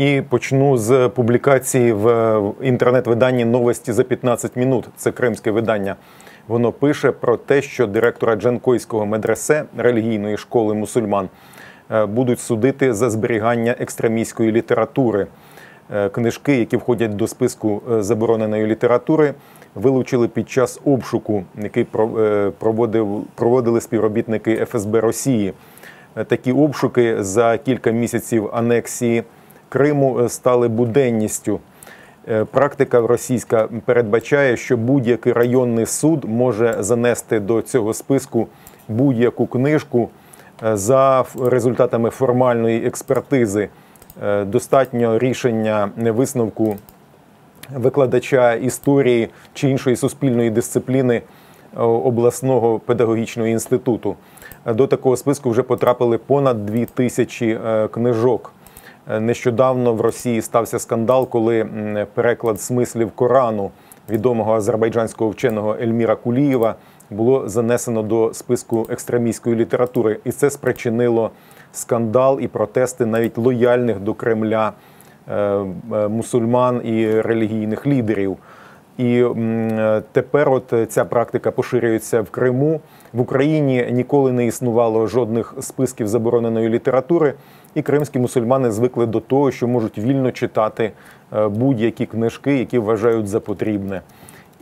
І почну з публікації в інтернет-виданні Новості за 15 минут. Це кримське видання. Воно пише про те, що директора Джанкойського медресе релігійної школи мусульман е, будуть судити за зберігання екстремістської літератури. Е, Книжки, які входять до списку е, забороненої літератури, вилучили під час обшуку, який про- проводив, проводили співробітники ФСБ Росії. Такі обшуки за кілька місяців анексії Криму е, стали буденністю. Е, Практика російська передбачає, що будь-який районний суд може занести до цього списку будь-яку книжку е, за результатами формальної експертизи. Достатньо рішення висновку викладача історії чи іншої суспільної дисципліни обласного педагогічного інституту. До такого списку вже потрапили понад дві тисячі книжок. Е, Нещодавно в Росії стався скандал, коли переклад смислів Корану відомого азербайджанського вченого Ельміра Кулієва було занесено до списку екстремістської літератури, і це спричинило скандал і протести навіть лояльних до Кремля е, е, мусульман і релігійних лідерів. І тепер от ця практика поширюється в Криму. В Україні ніколи не існувало жодних списків забороненої літератури, і кримські мусульмани звикли до того, що можуть вільно читати е, будь-які книжки, які вважають за потрібне.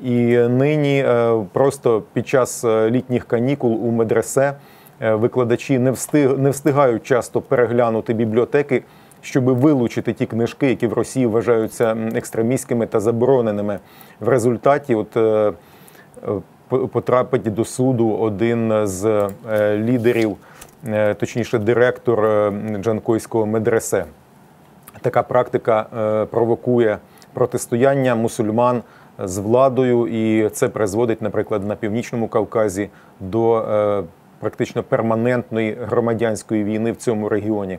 І нині е, просто під час е, літніх канікул у медресе викладачі не встиг не встигають часто переглянути бібліотеки, щоб вилучити ті книжки, які в Росії вважаються екстремістськими та забороненими. В результаті, от по- потрапить до суду один з лідерів, точніше, директор е, Джанкойського медресе. Така практика е, провокує протистояння мусульман з владою, і це призводить, наприклад, на північному Кавказі до е, практично перманентної громадянської війни в цьому регіоні.